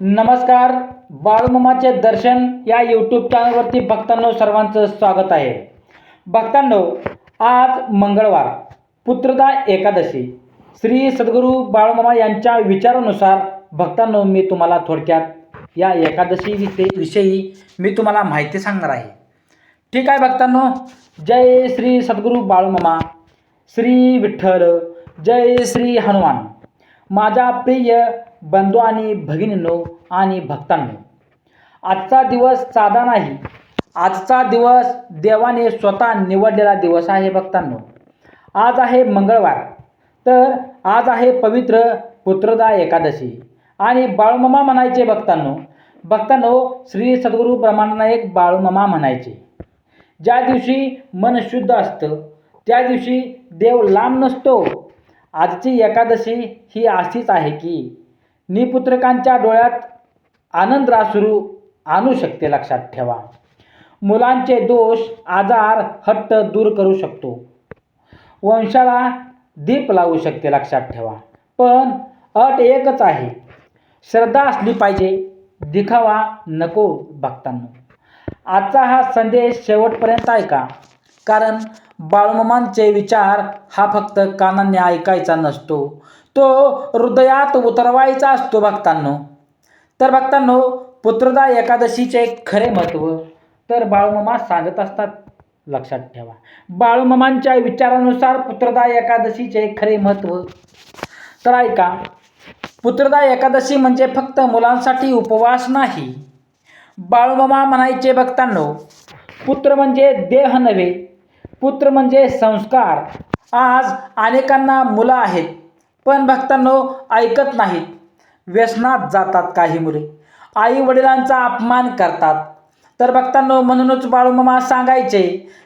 नमस्कार बाळूमामाचे दर्शन या यूट्यूब चॅनलवरती भक्तांनो सर्वांचं स्वागत आहे. भक्तांनो आज मंगळवार पुत्रदा एकादशी. श्री सद्गुरू बाळूमामा यांच्या विचारानुसार भक्तांनो मी तुम्हाला थोडक्यात या एकादशी विषयी विषयी मी तुम्हाला माहिती सांगणार आहे. ठीक आहे भक्तांनो जय श्री सद्गुरू बाळूमामा श्री विठ्ठल जय श्री हनुमान. माझ्या प्रिय बंधू आणि भगिनींनो आणि भक्तांनो आजचा दिवस साधा नाही. आजचा दिवस देवाने स्वतः निवडलेला दिवस आहे भक्तांनो. आज आहे मंगळवार. तर आज आहे पवित्र पुत्रदा एकादशी. आणि बाळूमामा म्हणायचे भक्तांनो भक्तांनो श्री सद्गुरू ब्रह्मांडनायक बाळूमामा म्हणायचे. ज्या दिवशी मन शुद्ध असतं त्या दिवशी देव लांब नसतो. आजची एकादशी ही अशीच आहे की निपुत्रकांच्या डोळ्यात आनंद रासरू आणू शकते लक्षात ठेवा. मुलांचे दोष आजार हट्ट दूर करू शकतो. वंशाला दीप लावू शकते लक्षात ठेवा. पण अट एकच आहे. श्रद्धा असली पाहिजे. दिखावा नको भक्तांना. आजचा हा संदेश शेवटपर्यंत ऐका. कारण बाळमामांचे विचार हा फक्त कानांनी ऐकायचा नसतो. तो हृदयात उतरवायचा असतो भक्तांनो. तर भक्तांनो पुत्रदा एकादशीचे खरे महत्त्व तर बाळमामा सांगत असतात लक्षात ठेवा. बाळूमामांच्या विचारानुसार पुत्रदा एकादशीचे खरे महत्त्व तर ऐका पुत्रदा एकादशी म्हणजे फक्त मुलांसाठी उपवास नाही. बाळूमामा म्हणायचे भक्तांनो पुत्र म्हणजे देह नव्हे पुत्र म्हणजे संस्कार. आज अनेकांना मुलं आहेत पण भक्तांनो ऐकत नाहीत. व्यसनात जातात काही मुले. आई वडिलांचा अपमान करतात. तर भक्तांनो म्हणूनच बाळूमामा सांगायचे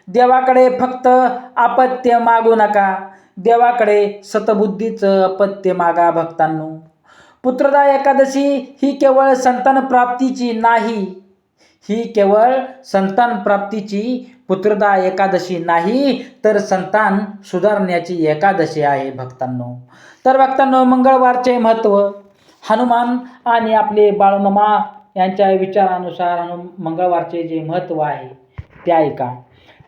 देवाकडे फक्त अपत्य मागू नका. देवाकडे सतबुद्धीचं अपत्य मागा भक्तांनो. पुत्रदा एकादशी ही केवळ संतान प्राप्तीची नाही. ही केवळ संतान प्राप्तीची पुत्रदा एकादशी नाही तर संतान सुधारण्याची एकादशी आहे भक्तांनो. तर भक्तांनो मंगळवारचे महत्त्व. हनुमान आणि आपले बाळमामा यांच्या विचारानुसार हनु मंगळवारचे जे महत्त्व आहे ते ऐका.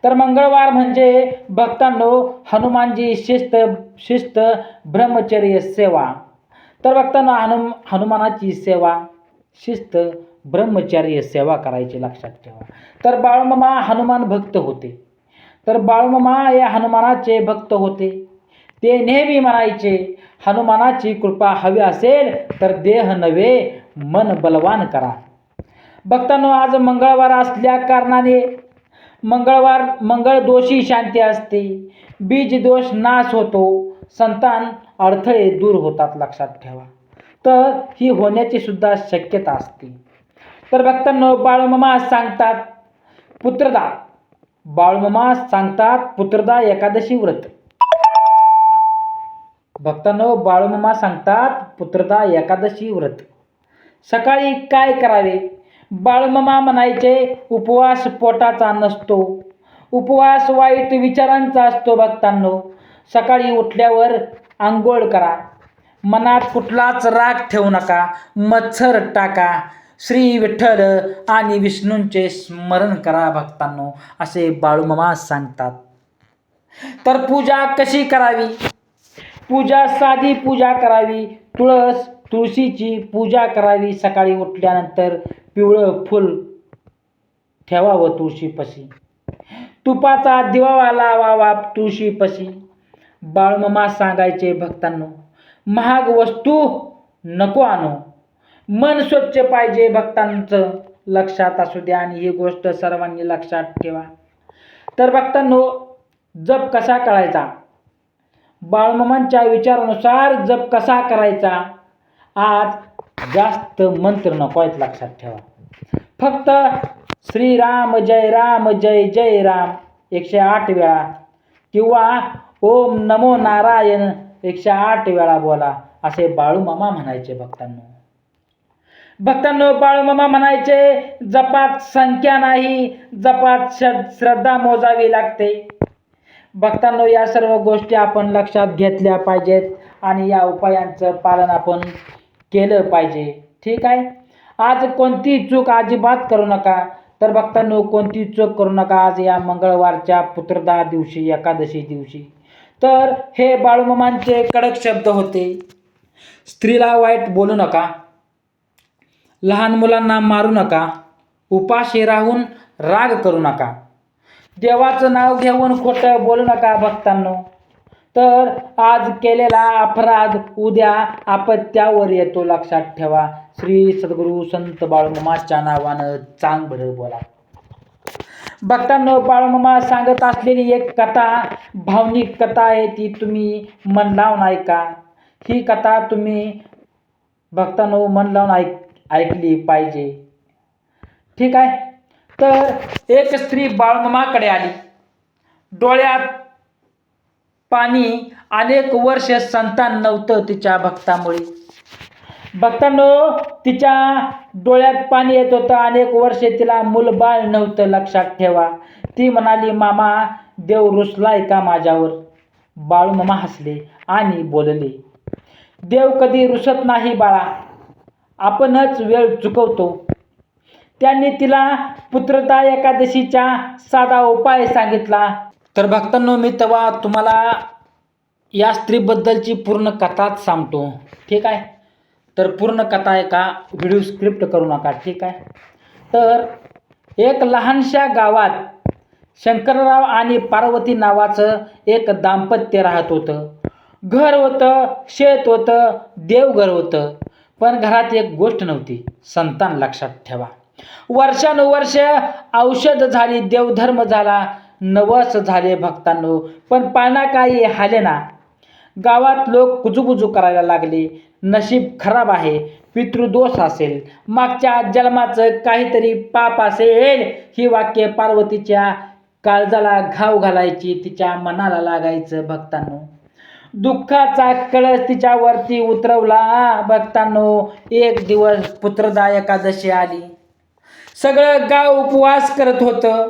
तर मंगळवार म्हणजे भक्तांनो हनुमानजी शिस्त शिस्त ब्रह्मचर्य सेवा. तर भक्तांना हनुम हनुमानाची सेवा शिस्त ब्रह्मचर्य सेवा करायची लक्षात ठेवा. तर बाळमामा हनुमान भक्त होते. तर बाळमामा या हनुमानाचे भक्त होते. ते नेहमी म्हणायचे हनुमानाची कृपा हवी असेल तर देह नव्हे मन बलवान करा. भक्तांनो आज मंगळवार असल्या कारणाने मंगळवार मंगळ दोषी शांती असते. बीज दोष नाश होतो. संतान अडथळे दूर होतात लक्षात ठेवा. तर ही होण्याची सुद्धा शक्यता असते. तर भक्तांनो बाळूमामा सांगतात पुत्रदा. बाळूमामा सांगतात पुत्रदा एकादशी व्रत. भक्तांनो बाळूमामा सांगतात पुत्रदा एकादशी व्रत. सकाळी काय करावे? बाळूमामा म्हणायचे उपवास पोटाचा नसतो. उपवास वाईट विचारांचा असतो भक्तांनो. सकाळी उठल्यावर आंघोळ करा. मनात कुठलाच राग ठेवू नका. मच्छर टाका. श्री विठ्ठल आणि विष्णूंचे स्मरण करा भक्तांनो असे बाळूमामा सांगतात. तर पूजा कशी करावी? पूजा साधी पूजा करावी तुळस तुळशीची पूजा करावी सकाळी उठल्यानंतर पिवळं फूल ठेवावं तुळशीपशी. तुपाचा दिवा लावावा तुळशीपशी. बाळमामा सांगायचे भक्तांनो महाग वस्तू नको आणू. मन स्वच्छ पाहिजे भक्तांचं. लक्षात असू द्या आणि ही गोष्ट सर्वांनी लक्षात ठेवा. तर भक्तांनो जप कसा करायचा? बाळमामांच्या विचारानुसार जप कसा करायचा? आज जास्त मंत्र नको आहेत लक्षात ठेवा. फक्त श्रीराम जय राम जय जय राम एकशे आठ वेळा. किंवा ओम नमो नारायण एकशे आठ वेळा बोला. असे बाळूमामा म्हणायचे भक्तांनो. भक्तांनो बाळूमामा म्हणायचे जपात संख्या नाही जपात श्रद्धा मोजावी लागते. भक्तांनो या सर्व गोष्टी आपण लक्षात घेतल्या पाहिजेत आणि या उपायांचं पालन आपण केलं पाहिजे. ठीक आहे? आज कोणती चूक अजिबात करू नका. तर भक्तांनो कोणती चूक करू नका आज या मंगळवारच्या पुत्रदा दिवशी एकादशी दिवशी. तर हे बाळूमामांचे कडक शब्द होते. स्त्रीला वाईट बोलू नका. लहान मुलांना मारू नका उपाशी राहून राग करू नका. देवाचं नाव घेऊन खोटं बोलू नका भक्तांनो. तर आज केलेला अपराध उद्या आपत्यावर येतो लक्षात ठेवा. श्री सद्गुरू संत बाळूमामाच्या नावानं चांग भरं बोला. भक्तांनो बाळूमामा सांगत असलेली एक कथा भावनिक कथा आहे ती तुम्ही मन लावून ऐका. ही कथा तुम्ही भक्तांनो मन लावून ऐक ऐकली पाहिजे. ठीक आहे? तर एक स्त्री बाळमामाकडे आली. डोळ्यात पाणी अनेक वर्ष संतान नव्हतं तिच्या भक्तामुळे. भक्तांनो तिच्या डोळ्यात पाणी येत होतं. अनेक वर्षे तिला मूलबाळ नव्हतं लक्षात ठेवा. ती म्हणाली मामा देव रुसलाय का माझ्यावर? बाळूमामा हसले आणि बोलले देव कधी रुसत नाही बाळा. आपणच वेळ चुकवतो. त्यांनी तिला पुत्रता एकादशीचा साधा उपाय सांगितला. तर भक्तांनो मी तेव्हा तुम्हाला या स्त्रीबद्दलची पूर्ण कथाच सांगतो. ठीक आहे? तर पूर्ण कथा आहे का व्हिडिओ स्क्रिप्ट करू नका. ठीक आहे? तर एक लहानशा गावात शंकरराव आणि पार्वती नावाचं एक दाम्पत्य राहत होतं. घर होतं शेत होतं देवघर होतं. पण घरात एक गोष्ट नव्हती. संतान लक्षात ठेवा. वर्षानुवर्ष औषध झाली देवधर्म झाला नवस झाले भक्तांनो. पण पाना काही हाले ना. गावात लोक कुजूकुजू करायला लागले. नशीब खराब आहे. पितृदोष असेल. मागच्या जन्माचं काहीतरी पाप असेल. ही वाक्य पार्वतीच्या काळजाला घाव घालायची तिच्या मनाला लागायचं भक्तांनो. दुःखाचा कळस तिच्यावरती उतरवला. भक्तांनो एक दिवस पुत्रदा एकादशी आली. सगळं गाव उपवास करत होतं.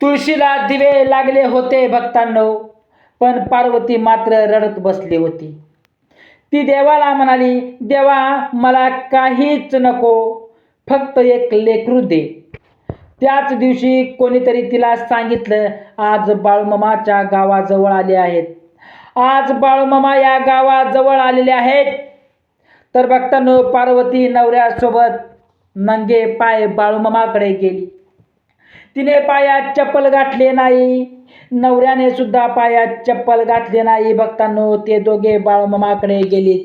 तुळशीला दिवे लागले होते भक्तांनो पण पार्वती मात्र रडत बसली होती. ती देवाला म्हणाली देवा मला काहीच नको फक्त एक लेकरू दे. त्याच दिवशी कोणीतरी तिला सांगितलं आज बाळमामाच्या गावाजवळ आले आहेत. आज बाळूमामा या गावाजवळ आलेले आहेत. तर भक्तांनो पार्वती नवऱ्यासोबत नंगे पाय बाळूमामाकडे गेली. तिने पायात चप्पल गाठले नाही. नवऱ्याने सुद्धा पायात चप्पल घातले नाही. भक्तांनो ते दोघे बाळूमामाकडे गेले.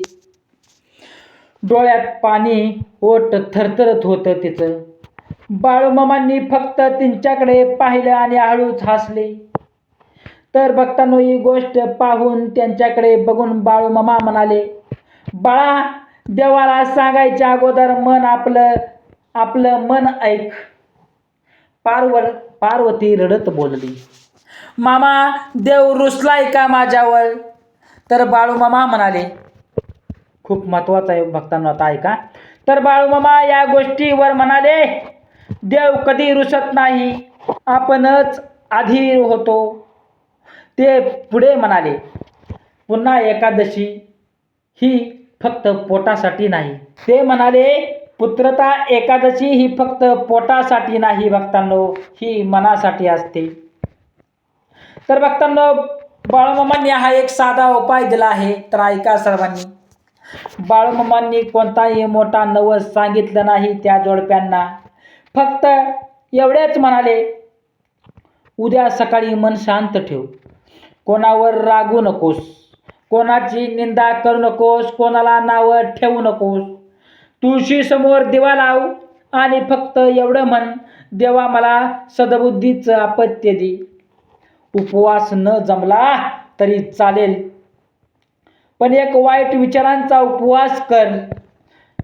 डोळ्यात पाणी ओट थरथरत होतं तिचं. बाळूमामांनी फक्त त्यांच्याकडे पाहिलं आणि हळूच हसले. तर भक्तांनो ही गोष्ट पाहून त्यांच्याकडे बघून बाळूमामा म्हणाले बाळा देवाला सांगायच्या अगोदर मन आपलं आपलं मन ऐक. पार्व पार्वती रडत बोलली मामा देव रुसलाय का माझ्यावर? तर बाळूमामा म्हणाले खूप महत्त्वाचं आहे भक्तांनो आता ऐका. तर बाळूमामा या गोष्टीवर म्हणाले देव कधी रुसत नाही आपणच अधीर होतो. ते पुढे म्हणाले पुन्हा एकादशी ही फक्त पोटासाठी नाही. ते म्हणाले पुत्रता एकादशी ही फक्त पोटासाठी नाही भक्तांनो ही मनासाठी असते. तर भक्तांनो बाळूमामांनी हा एक साधा उपाय दिला आहे. तर ऐका सर्वांनी. बाळूमामांनी कोणताही मोठा नवस सांगितलं नाही त्या जोडप्यांना. फक्त एवढेच म्हणाले उद्या सकाळी मन शांत ठेव. कोणावर रागू नकोस. कोणाची निंदा करू नकोस. कोणाला नावं ठेवू नकोस. तुळशीसमोर दिवा लाव आणि फक्त एवढं म्हण देवा मला सदबुद्धीचं अपत्य दे. उपवास न जमला तरी चालेल. पण एक वाईट विचारांचा उपवास कर.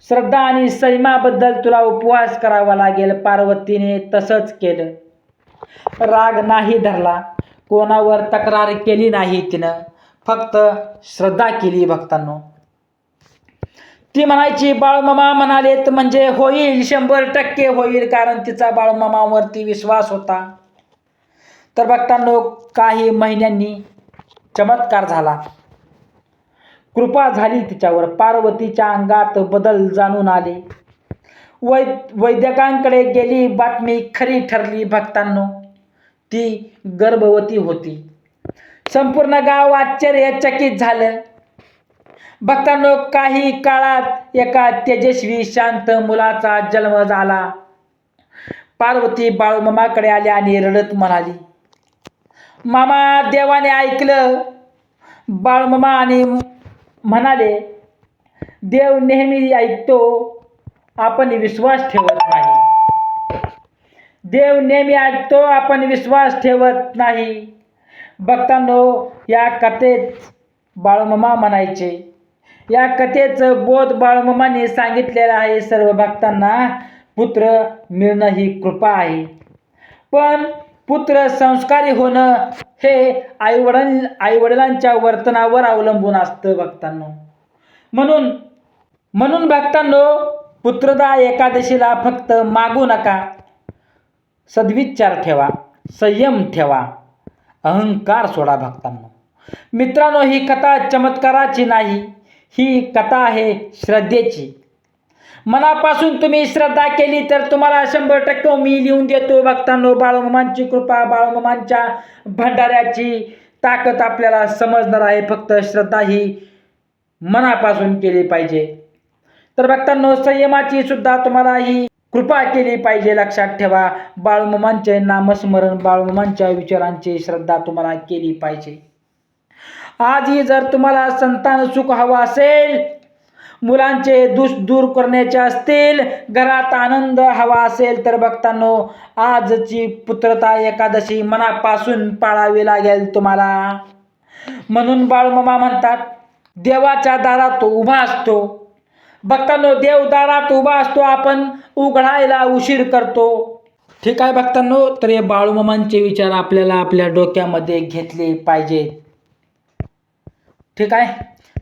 श्रद्धा आणि संयमाबद्दल तुला उपवास करावा लागेल. पार्वतीने तसंच केलं. राग नाही धरला. कोणावर तक्रार केली नाही तिनं. फक्त श्रद्धा केली भक्तांनो. ती म्हणायची बाळमामा म्हणालेत म्हणजे होईल शंभर टक्के होईल कारण तिचा बाळमामावरती विश्वास होता. तर भक्तांनो काही महिन्यांनी चमत्कार झाला. कृपा झाली तिच्यावर. पार्वतीच्या अंगात बदल जाणून आले. वै वैद्यकांकडे गेली बातमी खरी ठरली भक्तांनो. ती गर्भवती होती. संपूर्ण गाव आश्चर्यचकित झालं. भक्तांनो काही काळात एका तेजस्वी शांत मुलाचा जन्म झाला. पार्वती बाळूमामाकडे आली आणि रडत म्हणाली मामा देवाने ऐकलं. बाळमामा आणि म्हणाले देव नेहमी ऐकतो. आपण विश्वास ठेवत नाही. देव नेहमी ऐकतो आपण विश्वास ठेवत नाही. भक्तांनो या कथेत बाळमामा म्हणायचे. या कथेचं बोध बाळमामाने सांगितलेलं आहे सर्व भक्तांना. पुत्र मिळणं ही कृपा आहे. पण पुत्र संस्कारी होणं हे आईवडील आईवडिलांच्या वर्तनावर अवलंबून असतं भक्तांनो. म्हणून म्हणून भक्तांनो पुत्रदा एकादशीला फक्त मागू नका. सद्विचार ठेवा संयम ठेवा अहंकार सोडा भक्तांनो. मित्रांनो ही कथा चमत्काराची नाही ही कथा आहे श्रद्धेची. मनापासून तुम्ही श्रद्धा केली तर तुम्हाला शंभर टक्के मी लिहून देतो भक्तांनो बाळूमामांची कृपा बाळूमामांच्या भंडाऱ्याची ताकद आपल्याला समजणार आहे. फक्त श्रद्धा ही मनापासून केली पाहिजे. तर भक्तांनो संयमाची सुद्धा तुम्हाला ही कृपा केली पाहिजे लक्षात ठेवा. बाळमामांचे नामस्मरण बाळूमामांच्या विचारांची श्रद्धा तुम्हाला केली पाहिजे. आजही जर तुम्हाला संतान सुख हवं असेल मुलांचे दुष दूर करण्याचे असतील घरात आनंद हवा असेल तर बघतानो आजची पुत्रता एकादशी मनापासून पाळावी लागेल तुम्हाला. म्हणून बाळमामा म्हणतात देवाच्या दारात तो उभा असतो. भक्तांनो देव दारात उभा असतो आपण उघडायला उशीर करतो. ठीक आहे भक्तांनो तर हे बाळूमामांचे विचार आपल्याला आपल्या डोक्यामध्ये घेतले पाहिजे. ठीक आहे?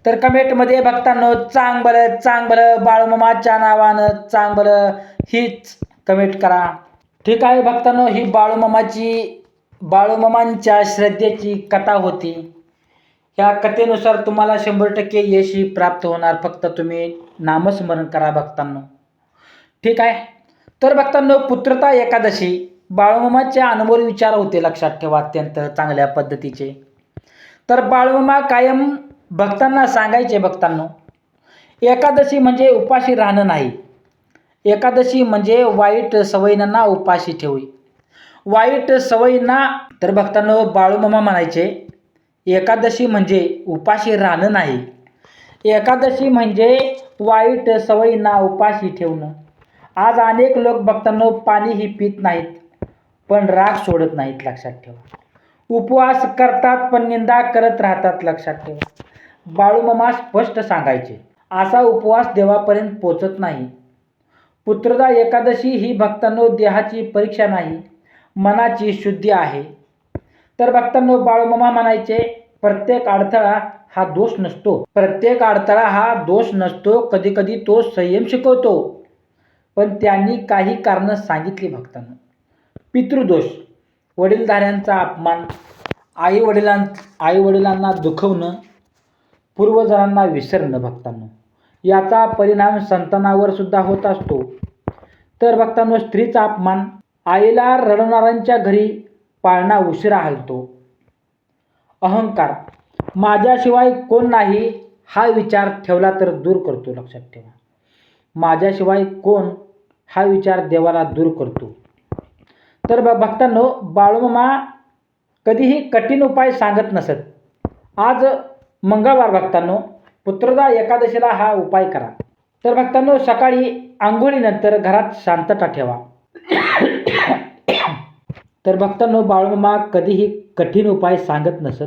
तर कमेंटमध्ये भक्तांनो चांग बरं चांग बरं बाळूमामाच्या नावानं चांग बरं हीच कमेंट करा. ठीक आहे भक्तांनो ही बाळूमामाची बाळूमामांच्या श्रद्धेची कथा होती. ह्या कथेनुसार तुम्हाला शंभर टक्के यशही प्राप्त होणार. फक्त तुम्ही नामस्मरण करा भक्तांनो. ठीक आहे? तर भक्तांनो पुत्रता एकादशी बाळूमामाचे अनमोल विचार होते लक्षात ठेवा अत्यंत चांगल्या पद्धतीचे. तर बाळूमामा कायम भक्तांना सांगायचे भक्तांनो एकादशी म्हणजे उपाशी राहणं नाही. एकादशी म्हणजे वाईट सवयींना उपाशी ठेवी वाईट सवयींना तर भक्तांनो बाळूमामा म्हणायचे एकादशी म्हणजे उपाशी राहणं नाही. एकादशी म्हणजे वाईट सवयींना उपाशी ठेवणं. आज अनेक लोक भक्तांनो पाणीही पित नाहीत पण राग सोडत नाहीत लक्षात ठेवा. उपवास करतात पण निंदा करत राहतात लक्षात ठेवा. बाळूमामा स्पष्ट सांगायचे असा उपवास देवापर्यंत पोचत नाही. पुत्रदा एकादशी ही भक्तांनो देहाची परीक्षा नाही मनाची शुद्धी आहे. तर भक्तांनो बाळूमामा म्हणायचे प्रत्येक अडथळा हा दोष नसतो. प्रत्येक अडथळा हा दोष नसतो. कधी कधी तो संयम शिकवतो. पण त्यांनी काही कारणं सांगितली भक्तांना. पितृदोष वडीलधाऱ्यांचा अपमान आई वडिलां आई वडिलांना दुखवणं पूर्वजांना विसरणं भक्तांनो. याचा परिणाम संतानावर सुद्धा होत असतो. तर भक्तांनो स्त्रीचा अपमान आईला रडवणाऱ्यांच्या घरी पाळणा उशिरा हलतो. अहंकार. माझ्याशिवाय कोण नाही हा विचार ठेवला तर दूर करतो लक्षात ठेवा. माझ्याशिवाय कोण हा विचार देवाला दूर करतो. तर ब भक्तांनो बाळूमामा कधीही कठीण उपाय सांगत नसत. आज मंगळवार भक्तांनो पुत्रदा एकादशीला हा उपाय करा. तर भक्तांनो सकाळी आंघोळीनंतर घरात शांतता ठेवा. तर भक्तांनो बाळूमामा कधीही कठीण उपाय सांगत नसत.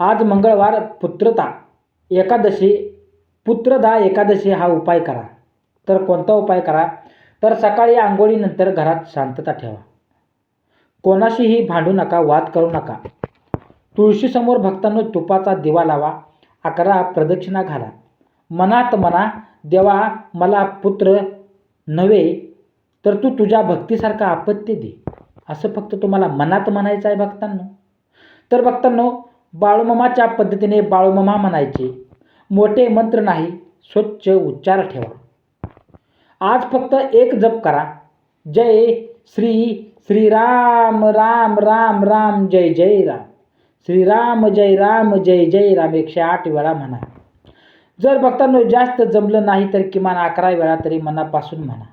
आज मंगळवार पुत्रता एकादशी पुत्रदा एकादशी हा उपाय करा. तर कोणता उपाय करा? तर सकाळी आंघोळीनंतर घरात शांतता ठेवा. कोणाशीही भांडू नका वाद करू नका. तुळशीसमोर भक्तांनो तुपाचा दिवा लावा अकरा प्रदक्षिणा घाला. मनात मना देवा मला पुत्र नव्हे तर तू तुझ्या भक्तीसारखा आपत्ती दे. असं फक्त तुम्हाला मनात म्हणायचं आहे भक्तांनो. तर भक्तांनो बाळूमामाच्या पद्धतीने बाळूमामा म्हणायचे मोठे मंत्र नाही स्वच्छ उच्चार ठेवा. आज फक्त एक जप करा. जय श्री श्रीराम राम राम राम जय जय राम. श्रीराम जय राम जय जय राम एकशे आठ वेळा म्हणा. जर भक्तांनो जास्त जमलं नाही तर किमान अकरा वेळा तरी मनापासून म्हणा.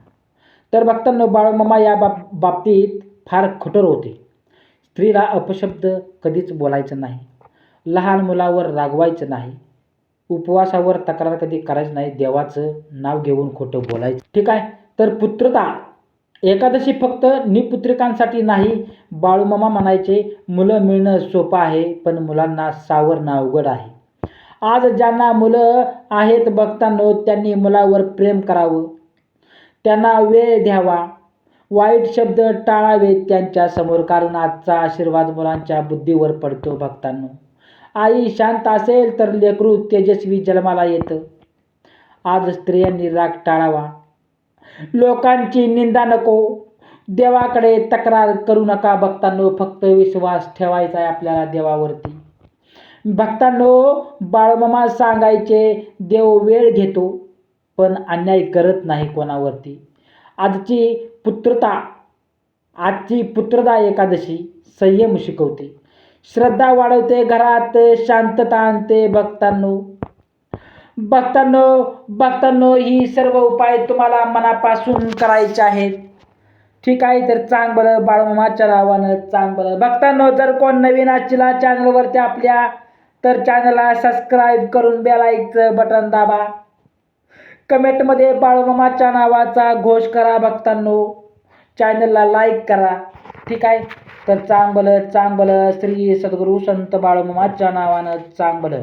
तर भक्तांनो बाळमामा या बाब बाबतीत फार कठोर होते. स्त्रीला अपशब्द कधीच बोलायचं नाही. लहान मुलावर रागवायचं नाही. उपवासावर तक्रार कधी करायचं नाही देवाचं नाव घेऊन खोटं बोलायचं. ठीक आहे तर पुत्रता. एकादशी फक्त निपुत्रिकांसाठी नाही बाळूमामा म्हणायचे मुलं मिळणं सोपं आहे पण मुलांना सावरणं अवघड आहे. आज ज्यांना मुलं आहेत बघतानो त्यांनी मुलावर प्रेम करावं. त्यांना वेळ द्यावा. वाईट शब्द टाळावे त्यांच्यासमोर. कारण आजचा आशीर्वाद मुलांच्या बुद्धीवर पडतो भक्तांनो. आई शांत असेल तर लेकरू तेजस्वी जन्माला येतं. आज स्त्रियांनी राग टाळावा. लोकांची निंदा नको. देवाकडे तक्रार करू नका भक्तांनो. फक्त विश्वास ठेवायचा आहे आपल्याला देवावरती. भक्तांनो बाळमामा सांगायचे देव वेळ घेतो पण अन्याय करत नाही कोणावरती. आजची पुत्रता आजची पुत्रता एकादशी संयम शिकवते. श्रद्धा वाढवते घरात शांतता आणते भक्तांनो. भक्तांनो भक्तांनो ही सर्व उपाय तुम्हाला मनापासून करायचे आहेत. ठीक आहे तर चांग बरं बाळमामाच्या नावानं चांग बरं भक्तांनो जर कोण नवीन असला चॅनलवरती आपल्या तर चॅनलला सबस्क्राईब करून बेलाईकचं बटन दाबा. कमेंटमध्ये बाळमामाच्या नावाचा घोष करा भक्तांनो. चॅनलला लाईक करा. ठीक आहे? तर चांगलं चांगलं श्री सद्गुरू संत बाळमामाच्या नावानं चांगलं.